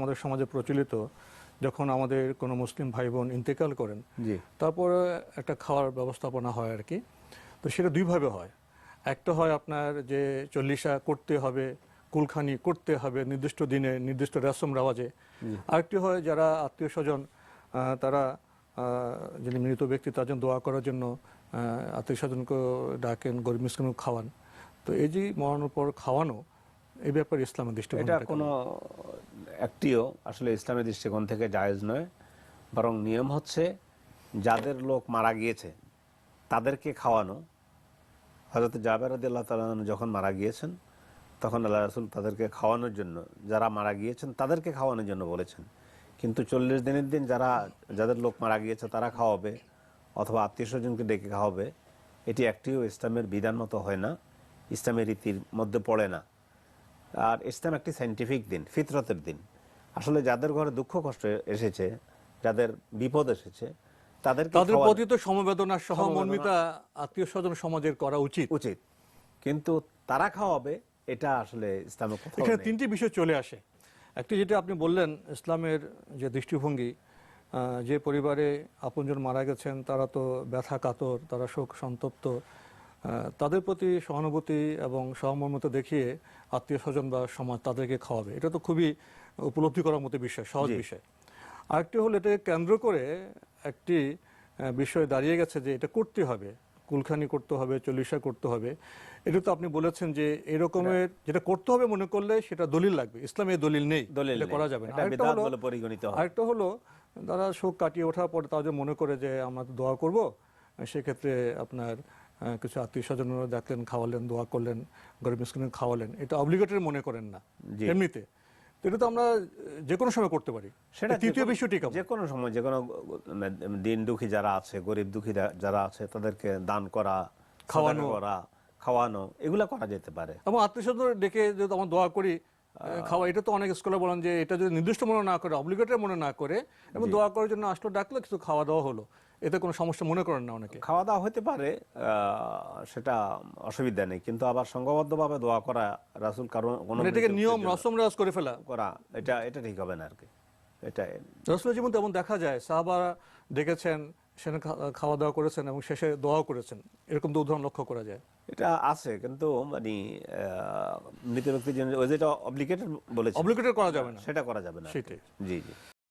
আমাদের সমাজে প্রচলিত যখন আমাদের কোনো মুসলিম ভাই বোন ইন্তেকাল করেন জি। তারপরে একটা খাওয়ার ব্যবস্থাপনা হয় আর কি তো সেটা দুইভাবে হয়। একটা হয় আপনার যে চল্লিশা করতে হবে কুলখানি করতে হবে নির্দিষ্ট দিনে নির্দিষ্ট রেশম রাওয়াজে। আরেকটি হয় যারা আত্মীয় স্বজন তারা যিনি মৃত ব্যক্তি তার জন্য দোয়া করার জন্য আত্মীয় স্বজনকে ডাকেন গরিব মিসকিনকে খাওয়ান। তো এই যে মরানোর পর খাওয়ানো এই ব্যাপারে ইসলামের দৃষ্টিকোণ এটা কোনো একটিও আসলে ইসলামের দৃষ্টিকোণ থেকে জায়েজ নয়। বরং নিয়ম হচ্ছে যাদের লোক মারা গিয়েছে তাদেরকে খাওয়ানো। হজরত জাবের আল্লাহ তাআলা যখন মারা গিয়েছেন তখন আল্লাহ রাসুল তাদেরকে খাওয়ানোর জন্য যারা মারা গিয়েছেন তাদেরকে খাওয়ানোর জন্য বলেছেন। কিন্তু চল্লিশ দিনের দিন যারা যাদের লোক মারা গিয়েছে তারা খাওয়াবে অথবা আত্মীয় স্বজনকে ডেকে খাওয়াবে। এটি একটিও ইসলামের বিধান মতো হয় না। ইসলামের রীতির মধ্যে পড়ে না। আর ইসলাম একটি সাইন্টিফিক দিন ফিতরতের দিন। আসলে যাদের ঘরে দুঃখ কষ্ট এসেছে যাদের বিপদ এসেছে তাদেরকে তাদের প্রতি তো সমবেদনা সহমর্মিতা আত্মীয় স্বজন সমাজের করা উচিত। উচিত। কিন্তু তারা খাওয়াবে এটা আসলে ইসলামের এখানে তিনটি বিষয় চলে আসে। একটি যেটা আপনি বললেন ইসলামের যে দৃষ্টিভঙ্গি যে পরিবারে আপনজন মারা গেছেন তারা তো ব্যথা কাতর তারা শোক সন্তপ্ত তাদের প্রতি সহানুভূতি এবং সহমর্মতা দেখিয়ে আত্মীয় স্বজন বা সমাজ তাদেরকে খাওয়াবে। এটা তো খুবই উপলব্ধি করার মতো বিষয় সহজ বিষয়। আরেকটি হলো এটাকে কেন্দ্র করে একটি বিষয় দাঁড়িয়ে গেছে যে এটা করতে হবে। কুলখানি করতে হবে চল্লিশা করতে হবে। এটা তো আপনি বলেছেন যে এরকমের যেটা করতে হবে মনে করলে সেটা দলিল লাগবে। ইসলামে দলিল নেই। দলিল করা যাবে আরেকটা হলো পরিগণিত আরেকটা হলো তারা শোক কাটিয়ে ওঠার পরে তারা যে মনে করে যে আমরা দোয়া করব সেক্ষেত্রে আপনার কিছু আত্মীয় স্বজনরা দেখলেন খাওয়ালেন দোয়া করলেন গরিব মিসকিনের খাওয়ালেন। এটা অব্লিগেটরি মনে করেন না। এমনিতে। এটা তো আমরা যে কোনো সময় করতে পারি। সেটা তৃতীয় বিষয়টি যে কোনো সময় যে কোনো দিন দুঃখী যারা আছে গরিব দুঃখী যারা আছে তাদেরকে দান করা খাওয়ানো। করা খাওয়ানো এগুলা করা যেতে পারে। এবং আত্মীয় স্বজন ডেকে যদি আমরা দোয়া করি খাওয়া এটা তো অনেক স্কলার বলেন যে এটা যদি নির্দিষ্ট মনে না করে অব্লিগেটরি মনে না করে এবং দোয়া করার জন্য আসলো ডাকলে কিছু খাওয়া দাওয়া হলো। এতে কোনো সমস্যা মনে করেন না অনেকে? খাওয়া দাওয়া হতে পারে সেটা অসুবিধা নেই কিন্তু আবার সংঘবদ্ধভাবে দোয়া করা রাসুল কারণ মানে এটাকে নিয়ম রসম রেওয়াজ করে ফেলা? করা এটা এটা ঠিক হবে না আর কি। এটা রসুলের জীবন তেমন দেখা যায় সাহাবারা ডেকেছেন সেখানে খাওয়া দাওয়া করেছেন এবং শেষে দোয়াও করেছেন। এরকম তো উদাহরণ লক্ষ্য করা যায়। এটা আছে কিন্তু মানে মৃত ব্যক্তির জন্য ওই যেটা অব্লিকেটেড বলেছে অব্লিগেটেড করা যাবে না। সেটা করা যাবে না সেটাই। জি জি।